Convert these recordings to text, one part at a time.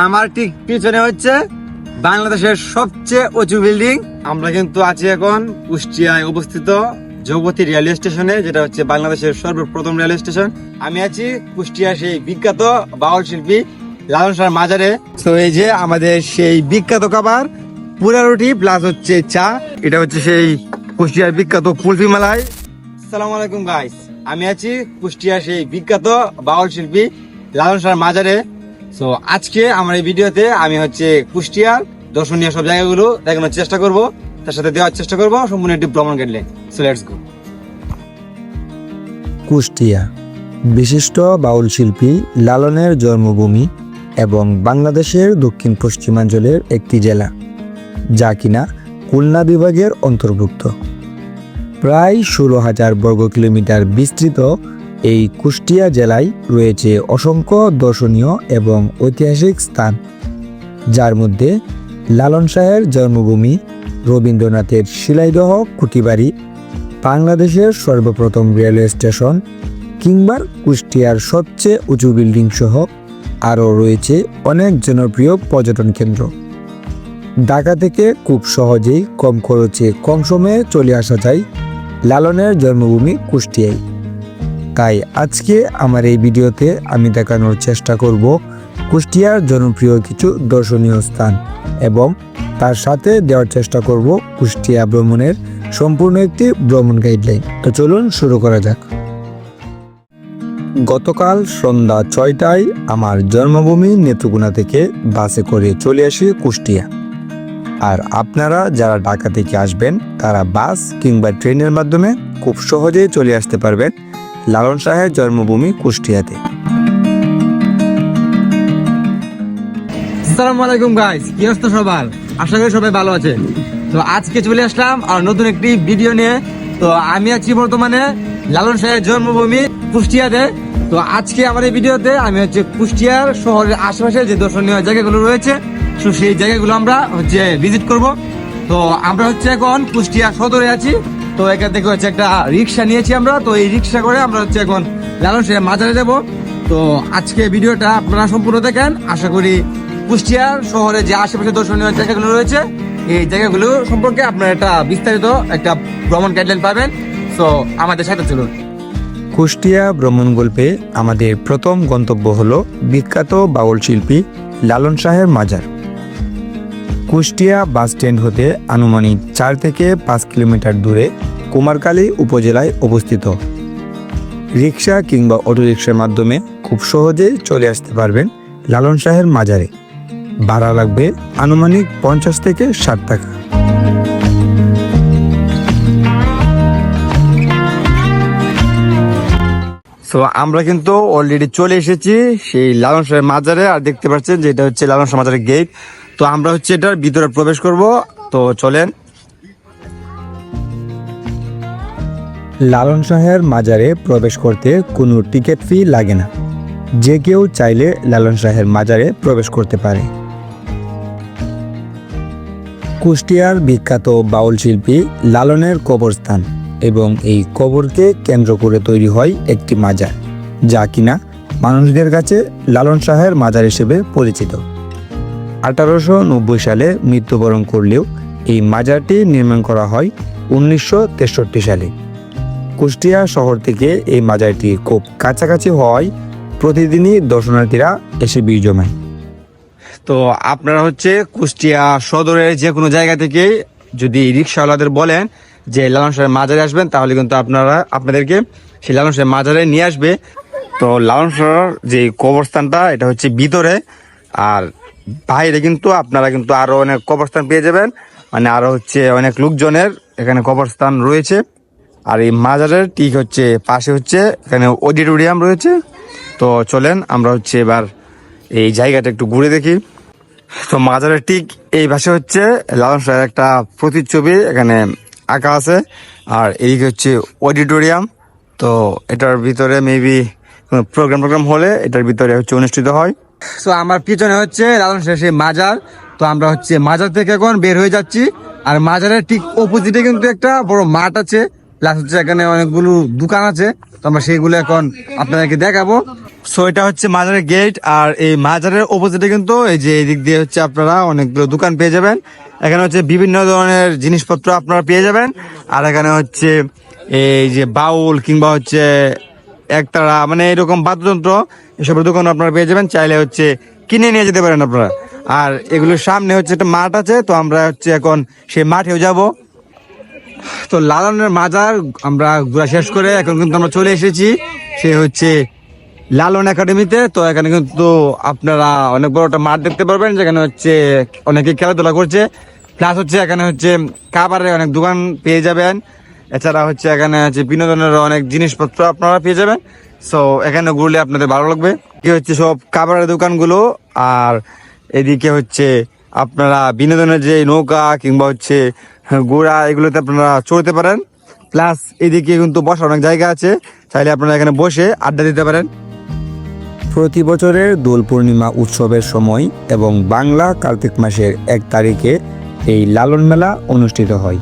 আমার ঠিক পিছনে হচ্ছে বাংলাদেশের সবচেয়ে উঁচু বিল্ডিং। আমরা কিন্তু আছি এখন কুষ্টিয়ায় অবস্থিত যৌবতী রেলওয়ে স্টেশনে, যেটা হচ্ছে বাংলাদেশের সর্বপ্রথম রেলওয়ে স্টেশন। আমি আছি কুষ্টিয়া সেই বিখ্যাত বাউল শিল্পী লালন শাহর মাজারে। তো এই যে আমাদের সেই বিখ্যাত খাবার, পুরা রুটি প্লাস হচ্ছে চা। এটা হচ্ছে সেই কুষ্টিয়ার বিখ্যাত কুলফি মালাই। আসসালামু আলাইকুম গাইস আমি আছি কুষ্টিয়া সেই বিখ্যাত বাউল শিল্পী লালন শাহর মাজারে। তো আজকে আমার এই ভিডিওতে আমি হচ্ছে কুষ্টিয়ার, দর্শনীয় সব জায়গাগুলো দেখানোর চেষ্টা করব। তার সাথে দেওয়ার চেষ্টা করব, সম্পূর্ণ একটি ভ্রমণ guideline so let's go Kushtia, বিশিষ্ট বাউল শিল্পী লালনের জন্মভূমি এবং বাংলাদেশের দক্ষিণ পশ্চিমাঞ্চলের একটি জেলা, যা কিনা খুলনা বিভাগের অন্তর্ভুক্ত। প্রায় ষোলো হাজার বর্গ কিলোমিটার বিস্তৃত এই কুষ্টিয়া জেলায় রয়েছে অসংখ্য দর্শনীয় এবং ঐতিহাসিক স্থান, যার মধ্যে লালন শাহের জন্মভূমি, রবীন্দ্রনাথের শিলাইদহ কুটিবাড়ি বাংলাদেশের সর্বপ্রথম রেলওয়ে স্টেশন কিংবা কুষ্টিয়ার সবচেয়ে উঁচু বিল্ডিং সহ আরও রয়েছে অনেক জনপ্রিয় পর্যটন কেন্দ্র। ঢাকা থেকে খুব সহজেই কম খরচে কম সময়ে চলে আসা যায় লালনের জন্মভূমি কুষ্টিয়ায়। তাই আজকে আমার এই ভিডিওতে আমি দেখানোর চেষ্টা করব কুষ্টিয়ার জনপ্রিয় কিছু দর্শনীয় স্থান এবং তার সাথে দেওয়ার চেষ্টা করব কুষ্টিয়া ভ্রমণের সম্পূর্ণ একটি ভ্রমণ গাইডলাইন তো চলুন শুরু করা যাক। গতকাল সন্ধ্যা ছয়টায় আমার জন্মভূমি নেত্রকোনা থেকে বাসে করে চলে আসি কুষ্টিয়া। আর আপনারা যারা ঢাকা থেকে আসবেন, তারা বাস কিংবা ট্রেনের মাধ্যমে খুব সহজেই চলে আসতে পারবেন। লালন শাহের জন্মভূমি কুষ্টিয়াতে। আসসালামু আলাইকুম গাইস কি অবস্থা সবার? আশা করি সবাই ভালো আছে তো আজকে চলে আসলাম আর নতুন একটি ভিডিও নিয়ে। তো আমি আছি বর্তমানে লালন শাহের জন্মভূমি কুষ্টিয়াতে। তো আজকে আমার এই ভিডিওতে আমি হচ্ছে কুষ্টিয়ার শহরের আশেপাশে যে দর্শনীয় জায়গাগুলো রয়েছে তো সেই জায়গাগুলো আমরা হচ্ছে ভিজিট করব। তো আমরা হচ্ছে এখন কুষ্টিয়া সদরে আছি। তো এখান থেকে হচ্ছে একটা রিক্সা নিয়েছি আমরা। তো এই রিক্সা করে আমরা হচ্ছে এখন লালন শাহের মাজারে যাব। তো আজকে ভিডিওটা আপনারা সম্পূর্ণ দেখেন। আশা করি কুষ্টিয়ার শহরে যে আশেপাশে দর্শনীয় জায়গাগুলো রয়েছে, এই জায়গাগুলো সম্পর্কে আপনারা একটা বিস্তারিত একটা ভ্রমণ গাইডলাইন পাবেন। তো আমাদের সাথে চলুন। কুষ্টিয়া ভ্রমণ গল্পে আমাদের প্রথম গন্তব্য হলো বিখ্যাত বাউল শিল্পী লালন শাহের মাজার। কুষ্টিয়া বাস স্ট্যান্ড হতে আনুমানিক চার থেকে পাঁচ কিলোমিটার দূরে কুমারকালী উপজেলায় অবস্থিত। রিক্সা কিংবা অটোরিক্সার মাধ্যমে খুব সহজেই চলে আসতে পারবেন লালন শাহের মাজারে। ভাড়া লাগবে আনুমানিক পঞ্চাশ থেকে ষাট টাকা। তো আমরা কিন্তু অলরেডি চলে এসেছি সেই লালন শাহের মাজারে, আর দেখতে পাচ্ছেন যে এটা হচ্ছে লালন শাহ মাজারের গেট তো আমরা হচ্ছে এটার ভিতরে প্রবেশ করব। তো চলেন। লালন শাহের মাজারে প্রবেশ করতে কোনো টিকিট ফি লাগে না। যে কেউ চাইলে লালন শাহের মাজারে প্রবেশ করতে পারে। কুষ্টিয়ার বিখ্যাত বাউল শিল্পী লালনের কবরস্থান এবং এই কবরকে কেন্দ্র করে তৈরি হয় একটি মাজার, যা কিনা মানুষদের কাছে লালন শাহের মাজার হিসেবে পরিচিত। আঠারোশো নব্বই সালে মৃত্যুবরণ করলেও এই মাজারটি নির্মাণ করা হয় উনিশশো তেষট্টি সালে। কুষ্টিয়া শহর থেকে এই মাজারটি খুব কাছাকাছি হওয়ায় প্রতিদিনই দর্শনার্থীরা এসে ভিড় জমায়। তো আপনারা হচ্ছে কুষ্টিয়া সদরের যে কোনো জায়গা থেকে যদি রিক্সাওয়ালাদের বলেন যে লালন শাহের মাজারে আসবেন, তাহলে কিন্তু আপনারা, আপনাদেরকে সেই লালন শাহের মাজারে নিয়ে আসবে। তো লালন শাহর যে কবরস্থানটা, এটা হচ্ছে ভিতরে। আর বাইরে কিন্তু আপনারা কিন্তু আরও অনেক কবরস্থান পেয়ে যাবেন। মানে আরও হচ্ছে অনেক লোকজনের এখানে কবরস্থান রয়েছে। আর এই মাজারের ঠিক হচ্ছে পাশে হচ্ছে এখানে অডিটোরিয়াম রয়েছে। তো চলেন আমরা হচ্ছে এবার এই জায়গাটা একটু ঘুরে দেখি। তো মাজারের ঠিক এই পাশে হচ্ছে লালন শাহের একটা প্রতিচ্ছবি এখানে আঁকা আছে। আর এইদিকে হচ্ছে অডিটোরিয়াম। তো এটার ভিতরে মেবি প্রোগ্রাম প্রোগ্রাম হলে এটার ভিতরে হচ্ছে অনুষ্ঠিত হয়। তো আমার পিছনে হচ্ছে লালন সেই মাজার। তো আমরা হচ্ছে মাজার থেকে এখন বের হয়ে যাচ্ছি। আর মাজারের ঠিক অপোজিটে কিন্তু একটা বড় মাঠ আছে। প্লাস হচ্ছে এখানে অনেকগুলো দোকান আছে। তো আমরা সেইগুলো এখন আপনাদেরকে দেখাবো। সো এটা হচ্ছে মাজারের গেট আর এই মাজারের অপোজিটে কিন্তু এই যে এদিক দিয়ে হচ্ছে আপনারা অনেকগুলো দোকান পেয়ে যাবেন। এখানে হচ্ছে বিভিন্ন ধরনের জিনিসপত্র আপনারা পেয়ে যাবেন। আর এখানে হচ্ছে এই যে বাউল কিংবা হচ্ছে একতারা মানে এরকম বাদ্যযন্ত্র এসবের দোকান আপনারা পেয়ে যাবেন। চাইলে হচ্ছে কিনে নিয়ে যেতে পারেন আপনারা। আর এগুলোর সামনে হচ্ছে একটা মাঠ আছে, তো আমরা হচ্ছে এখন সেই মাঠেও যাব। তো লালনের মাজার আমরা ঘোরা শেষ করে এখন কিন্তু আমরা চলে এসেছি। সে হচ্ছে লালন একাডেমিতে, তো এখানে কিন্তু আপনারা অনেক বড় একটা মাঠ দেখতে পারবেন, যেখানে হচ্ছে অনেকে খেলাধুলা করছে। প্লাস হচ্ছে এখানে হচ্ছে খাবারের অনেক দোকান পেয়ে যাবেন। এছাড়া হচ্ছে এখানে হচ্ছে বিনোদনের অনেক জিনিসপত্র আপনারা পেয়ে যাবেন। সো এখানে ঘুরলে আপনাদের ভালো লাগবে। কি হচ্ছে সব খাবারের দোকানগুলো, আর এদিকে হচ্ছে আপনারা বিনোদনের যে নৌকা কিংবা হচ্ছে ঘোড়া, এগুলোতে আপনারা চড়তে পারেন। প্লাস এদিকে কিন্তু বসার অনেক জায়গা আছে। চাইলে আপনারা এখানে বসে আড্ডা দিতে পারেন। প্রতি বছরের দোল পূর্ণিমা উৎসবের সময় এবং বাংলা কার্তিক মাসের এক তারিখে এই লালন মেলা অনুষ্ঠিত হয়।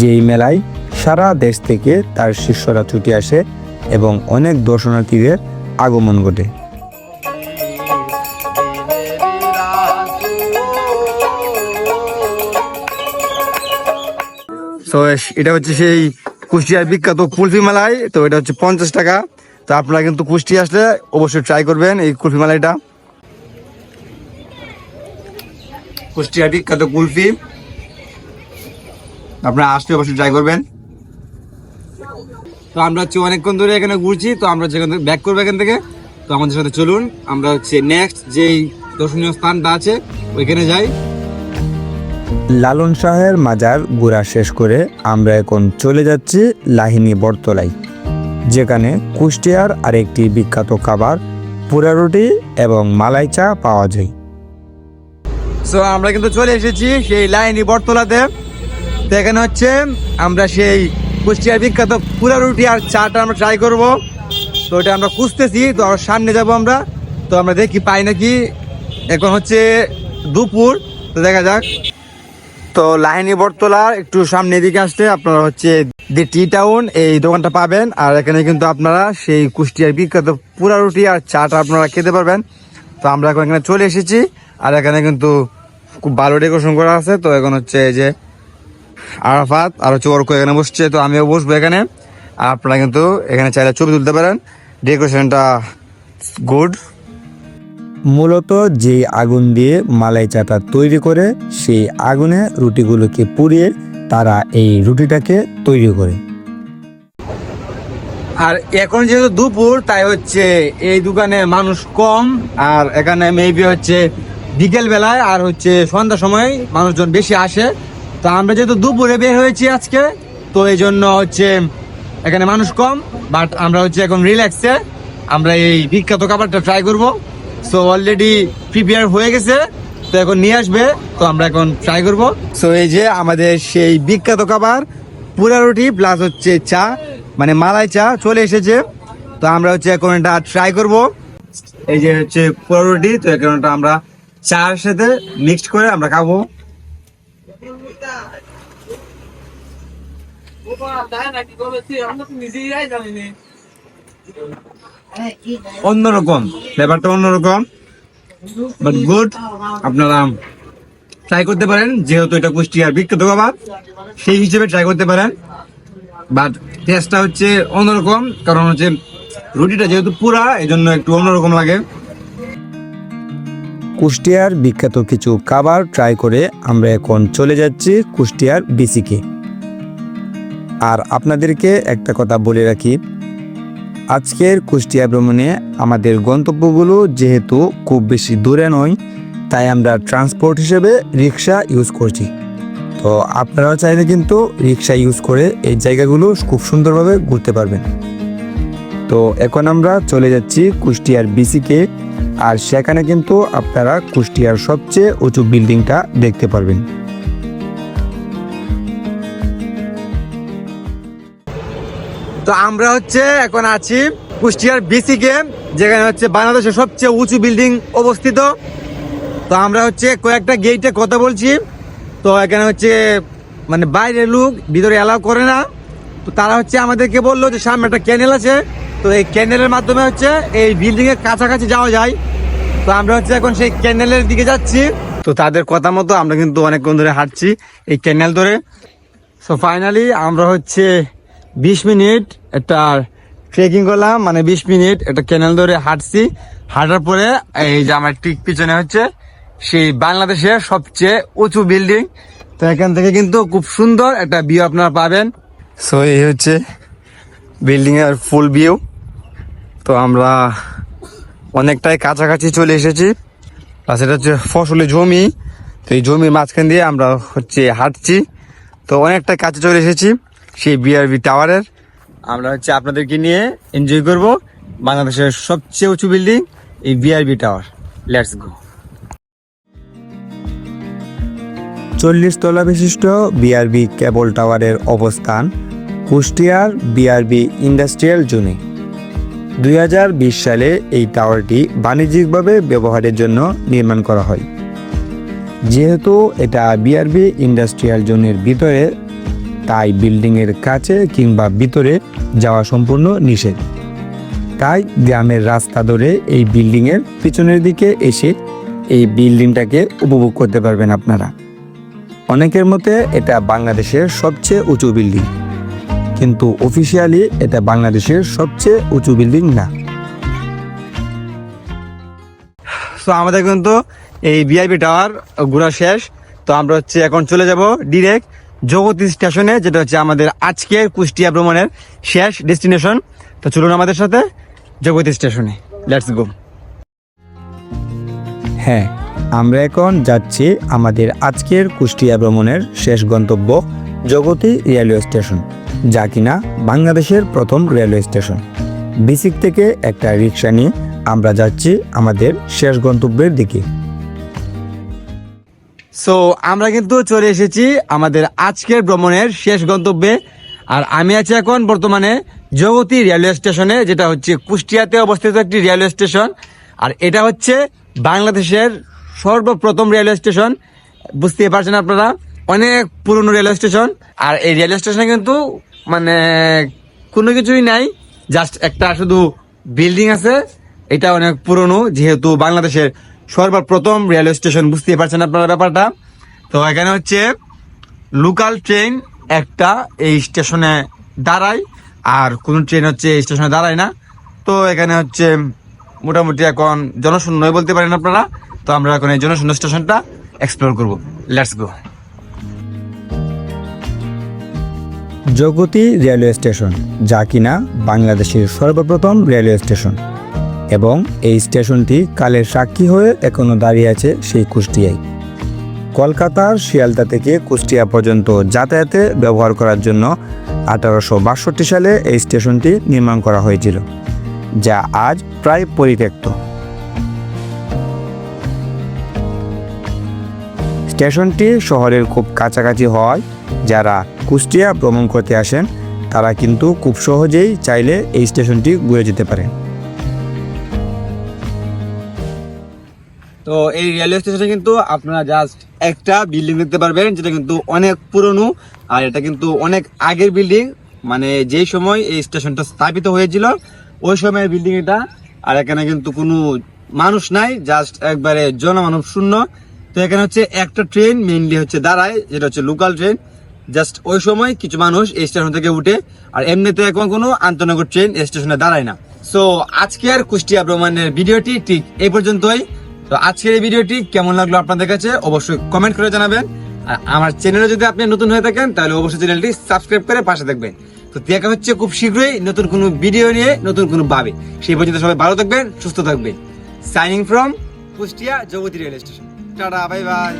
যেই মেলায় সারা দেশ থেকে তার শিষ্যরা ছুটে আসে এবং অনেক দর্শনার্থীদের আগমন ঘটে। তো এটা হচ্ছে সেই কুষ্টিয়ার বিখ্যাত কুলফি মেলায় তো এটা হচ্ছে পঞ্চাশ টাকা। তো আপনারা কিন্তু কুষ্টি আসলে অবশ্যই ট্রাই করবেন এই কুলফি মালাইটা। কুষ্টিয়ার বিখ্যাত কুলফি। আপনারা আসলে অবশ্যই ট্রাই করবেন। তো আমরা হচ্ছে অনেকক্ষণ ধরে এখানে ঘুরছি তো আমরা যেখান থেকে ব্যাক করব এখান থেকে। তো আমাদের সাথে চলুন আমরা হচ্ছে নেক্সট যেই দর্শনীয় স্থানটা আছে ওইখানে যাই। লালন শাহের মাজার ঘোরা শেষ করে আমরা এখন চলে যাচ্ছি লাহিনী বটতলায় যেখানে কুষ্টিয়ার আরেকটি বিখ্যাত খাবার পুরা রুটি এবং মালাই চা পাওয়া যায়। সো আমরা কিন্তু চলে এসেছি সেই লাইনি বটতলাতে। তো এখানে হচ্ছে আমরা সেই কুষ্টিয়ার বিখ্যাত পুরা রুটি আর চাটা আমরা ট্রাই করব। তো এটা আমরা খুঁজতেছি, তো আমরা সামনে যাব আমরা। তো আমরা দেখি পাই নাকি। এখন হচ্ছে দুপুর, তো দেখা যাক। তো লাইনি বটতলার একটু সামনে দিকে আসতে, আপনারা হচ্ছে দি টি টাউন এই দোকানটা পাবেন। আর এখানে কিন্তু আপনারা সেই কুষ্টিয়ার বিখ্যাত পুরা রুটি আর চাটা আপনারা খেতে পারবেন। তো আমরা এখন এখানে চলে এসেছি। আর এখানে কিন্তু খুব ভালো ডেকোরেশন করা আছে। তো এখন হচ্ছে এই যে আরাফাত আর হচ্ছে ওরকম এখানে বসছে তো আমিও বসবো এখানে। আর আপনারা কিন্তু এখানে চাইলে ছবি তুলতে পারেন। ডেকোরেশনটা গুড মূলত যে আগুন দিয়ে মালাই চাটা তৈরি করে সেই আগুনে রুটিগুলোকে পুড়িয়ে তারা এই রুটিটাকে তৈরি করে। আর এখন যেহেতু দুপুর তাই হচ্ছে এই দোকানে মানুষ কম। আর এখানে মেবি হচ্ছে বিকেল বেলায় আর হচ্ছে সন্ধ্যার সময় মানুষজন বেশি আসে। তো আমরা যেহেতু দুপুরে বের হয়েছি আজকে, তো এই জন্য হচ্ছে এখানে মানুষ কম বাট আমরা হচ্ছে এখন রিল্যাক্সে আমরা এই বিখ্যাত খাবারটা ট্রাই করব। সো অলরেডি প্রিপেয়ার হয়ে গেছে, তো এখন নিয়ে আসবে, তো আমরা এখন ট্রাই করব। সো এই যে আমাদের সেই বিখ্যাত খাবার, পুরা রুটি প্লাস হচ্ছে চা মানে মালাই চা চলে এসেছে। তো আমরা হচ্ছে এখন এটা ট্রাই করব। এই যে হচ্ছে পুরা রুটি, তো এখন আমরা চার সাথে মিক্সড করে আমরা খাব। অন্যরকম। ফ্লেভারটা অন্যরকম। বাট গুড আপনারা ট্রাই করতে পারেন। যেহেতু এটা কুষ্টিয়ার বিখ্যাত খাবার সেই হিসেবে ট্রাই করতে পারেন। বাট টেস্টটা হচ্ছে অন্যরকম, কারণ হচ্ছে রুটিটা যেহেতু পুরা এই জন্য একটু অন্যরকম লাগে। কুষ্টিয়ার বিখ্যাত কিছু খাবার ট্রাই করে আমরা এখন চলে যাচ্ছি কুষ্টিয়ার বিসিকে। আর আপনাদেরকে একটা কথা বলে রাখি, আজকের কুষ্টিয়া ভ্রমণে আমাদের গন্তব্যগুলো যেহেতু খুব বেশি দূরে নয়, তাই আমরা ট্রান্সপোর্ট হিসেবে রিক্সা ইউজ করছি। তো আপনারাও চাইলে কিন্তু রিক্সা ইউজ করে এই জায়গাগুলো খুব সুন্দরভাবে ঘুরতে পারবেন। তো এখন আমরা চলে যাচ্ছি কুষ্টিয়ার বিসিকে। আর সেখানে কিন্তু আপনারা কুষ্টিয়ার সবচেয়ে উঁচু বিল্ডিংটা দেখতে পারবেন। তো আমরা হচ্ছে এখন আছি কুষ্টিয়ার বিসি গেম, যেখানে হচ্ছে বাংলাদেশের সবচেয়ে উঁচু বিল্ডিং অবস্থিত। তো আমরা হচ্ছে কয়েকটা গেটে কথা বলছি। তো এখানে হচ্ছে মানে বাইরের লোক, ভিতরে অ্যালাউ করে না। তো তারা হচ্ছে আমাদেরকে বলল যে সামনে একটা ক্যানেল আছে। তো এই ক্যান্ডেলের মাধ্যমে হচ্ছে এই বিল্ডিং এর কাছাকাছি যাওয়া যায়। তো আমরা হচ্ছে এখন সেই ক্যান্ডেলের দিকে যাচ্ছি। তো তাদের কথা মতো আমরা কিন্তু অনেকক্ষণ ধরে হাঁটছি এই ক্যান্ডেল ধরে। সো ফাইনালি আমরা হচ্ছে বিশ মিনিট একটা ট্রেকিং করলাম মানে বিশ মিনিট একটা ক্যানেল ধরে হাঁটছি। হাঁটার পরে এই যে আমার ঠিক পিছনে হচ্ছে সেই বাংলাদেশের সবচেয়ে উঁচু বিল্ডিং তো এখান থেকে কিন্তু খুব সুন্দর একটা ভিউ আপনারা পাবেন। সো এই হচ্ছে বিল্ডিং এর ফুল ভিউ তো আমরা অনেকটাই কাছাকাছি চলে এসেছি। আর সেটা হচ্ছে ফসলের জমি। তো এই জমির মাঝখান দিয়ে আমরা হচ্ছে হাঁটছি। তো অনেকটা কাছে চলে এসেছি সেই বিআরবি টাওয়ারের আমরা হচ্ছে আপনাদেরকে নিয়ে এনজয় করব বাংলাদেশের সবচেয়ে উঁচু বিল্ডিং এই বিআরবি টাওয়ার লেটস গো চল্লিশ তলা বিশিষ্ট বিআরবি কেবল টাওয়ারের অবস্থান, কুষ্টিয়ার বিআরবি ইন্ডাস্ট্রিয়াল জোনে দুই হাজার বিশ সালে এই টাওয়ারটি বাণিজ্যিকভাবে ব্যবহারের জন্য নির্মাণ করা হয়। যেহেতু এটা বিআরবি ইন্ডাস্ট্রিয়াল জোনের ভিতরে, তাই বিল্ডিংয়ের কাছে কিংবা ভিতরে যাওয়া সম্পূর্ণ নিষেধ। তাই গ্রামের রাস্তা ধরে এই বিল্ডিংয়ের পিছনের দিকে এসে এই বিল্ডিংটাকে উপভোগ করতে পারবেন আপনারা। অনেকের মতে এটা বাংলাদেশের সবচেয়ে উঁচু বিল্ডিং। কিন্তু অফিসিয়ালি এটা বাংলাদেশের সবচেয়ে উঁচু বিল্ডিং না। তো আমাদের কিন্তু এই বিআইপি টাওয়ার ঘোরা শেষ। তো আমরা হচ্ছে এখন চলে যাব ডিরেক্ট জগতী স্টেশনে যেটা হচ্ছে আমাদের আজকের কুষ্টিয়া ভ্রমণের শেষ ডেস্টিনেশন তো চলুন আমাদের সাথে জগতী স্টেশনে লেটস গো হ্যাঁ আমরা এখন যাচ্ছি আমাদের আজকের কুষ্টিয়া ভ্রমণের শেষ গন্তব্য জগতী রেলওয়ে স্টেশন যা কিনা বাংলাদেশের প্রথম রেলওয়ে স্টেশন। বিসিক থেকে একটা রিক্সা নিয়ে আমরা যাচ্ছি আমাদের শেষ গন্তব্যের দিকে। সো আমরা কিন্তু চলে এসেছি আমাদের আজকের ভ্রমণের শেষ গন্তব্যে। আর আমি আছি এখন বর্তমানে জগতী রেলওয়ে স্টেশনে, যেটা হচ্ছে কুষ্টিয়াতে অবস্থিত একটি রেলওয়ে স্টেশন। আর এটা হচ্ছে বাংলাদেশের সর্বপ্রথম রেলওয়ে স্টেশন। বুঝতে পারছেন আপনারা, অনেক পুরনো রেলওয়ে স্টেশন। আর এই রেলওয়ে স্টেশনে কিন্তু মানে কোনো কিছুই নাই জাস্ট একটা শুধু বিল্ডিং আছে, এটা অনেক পুরনো, যেহেতু বাংলাদেশের সর্বপ্রথম রেলওয়ে স্টেশন বুঝতে পারছেন আপনারা ব্যাপারটা? তো এখানে হচ্ছে লোকাল ট্রেন একটা এই স্টেশনে দাঁড়ায়, আর কোন ট্রেন হচ্ছে এই স্টেশনে দাঁড়ায় না। তো এখানে হচ্ছে মোটামুটি এখন জনশূন্যই বলতে পারেন আপনারা। তো আমরা এখন এই জনশূন্য স্টেশনটা এক্সপ্লোর করব। Let's go Jagati railway station, যা কিনা বাংলাদেশের সর্বপ্রথম রেলওয়ে স্টেশন। এবং এই স্টেশনটি কালের সাক্ষী হয়ে এখনও দাঁড়িয়ে আছে সেই কুষ্টিয়ায়। কলকাতার শিয়ালদা থেকে কুষ্টিয়া পর্যন্ত যাতায়াতে ব্যবহার করার জন্য আঠারোশো বাষট্টি সালে এই স্টেশনটি নির্মাণ করা হয়েছিল, যা আজ প্রায় পরিত্যক্ত। স্টেশনটি শহরের খুব কাছাকাছি হওয়ায় যারা কুষ্টিয়া ভ্রমণ করতে আসেন, তারা কিন্তু খুব সহজেই চাইলে এই স্টেশনটি ঘুরে যেতে পারেন। তো এই রেলওয়ে স্টেশনে কিন্তু আপনারা জাস্ট একটা বিল্ডিং দেখতে পারবেন, যেটা কিন্তু অনেক পুরনো, আর এটা কিন্তু অনেক আগের বিল্ডিং মানে যেই সময় এই স্টেশনটা স্থাপিত হয়েছিল, ওই সময়ের বিল্ডিং এটা, আর এখানে কিন্তু কোনো মানুষ নাই জাস্ট একবারে জনমানব শূন্য। তো এখানে হচ্ছে একটা ট্রেন মেইনলি হচ্ছে দাঁড়ায়, যেটা হচ্ছে লোকাল ট্রেন জাস্ট ওই সময় কিছু মানুষ এই স্টেশন থেকে উঠে, আর এমনিতে এখন কোনো আন্তনগর ট্রেন স্টেশনে দাঁড়ায় না। সো আজকে আর কুষ্টিয়া ভ্রমণের ভিডিওটি ঠিক এই পর্যন্তই। তো আজকের এই ভিডিওটি কেমন লাগল আপনাদের কাছে অবশ্যই কমেন্ট করে জানাবেন। আর আমার চ্যানেলে যদি আপনি নতুন হয়ে থাকেন, তাহলে অবশ্যই চ্যানেলটি সাবস্ক্রাইব করে পাশে থাকবেন। তো দেখা হচ্ছে খুব শীঘ্রই নতুন কোনো ভিডিও নিয়ে, নতুন কোনো ভাবে। সেই পর্যন্ত সবাই ভালো থাকবেন, সুস্থ থাকবেন। Signing from Kushtia Jagati rail station tata bye bye